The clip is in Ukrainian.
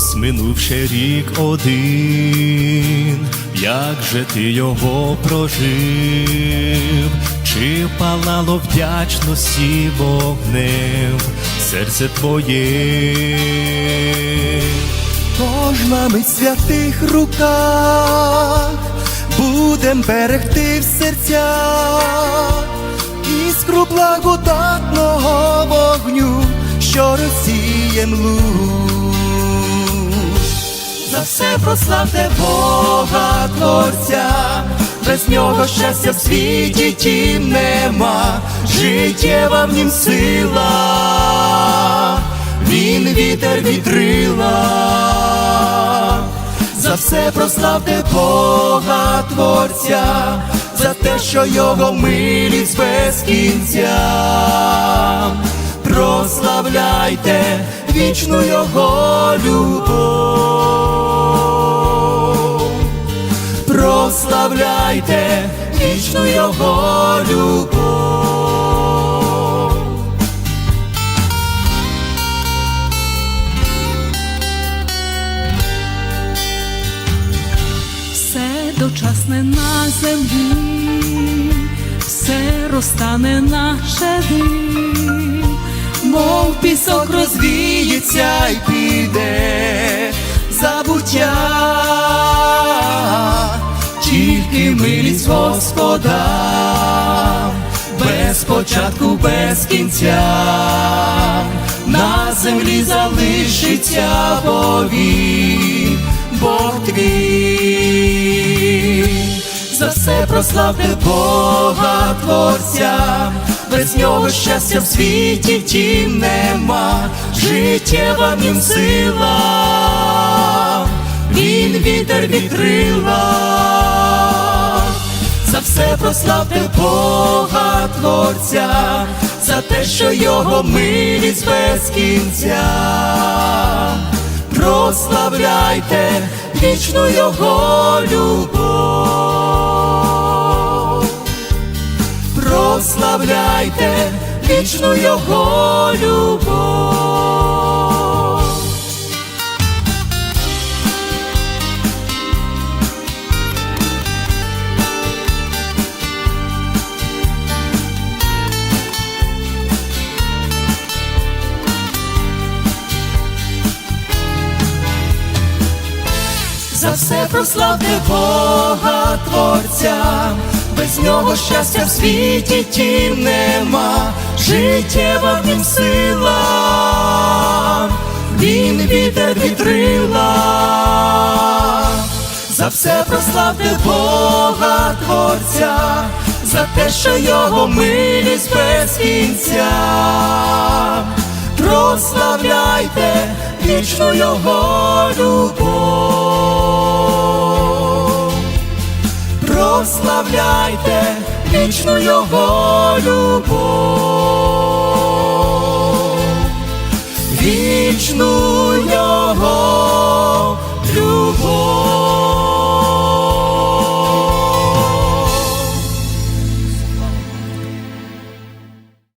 Ісус, минувши рік один, як же ти його прожив, чи палало вдячності вогнем серце твоє? Кожна мить святих руках будем берегти в серцях іскру благодатного вогню, що розсієм луч. За все прославте Бога Творця, без нього щастя в світі тім нема, життєва в нім сила, він вітер вітрила. За все прославте Бога Творця, за те, що його милість без кінця. Прославляйте вічну його любов. Прославляйте вічну його любов. все дочасне на землі, все розтане наше дим, мов пісок розвіється й піде забуття, тільки милість Господа, без початку, без кінця, на землі залишиться повік, Бог твій. За все прославте Бога Творця, без нього щастя в світі тім нема, життєва в нім сила, він вітер вітрила. Прославте Бога Творця, за те, що його милість без кінця. Прославляйте вічну його любов. Прославляйте вічну його За все прославте Бога Творця, без нього щастя в світі тім нема, життєва в нім сила, він вітер вітрила. За все прославте Бога Творця, за те, що його милість без кінця. Прославляйте вічну його любов. Прославляйте вічну його любов.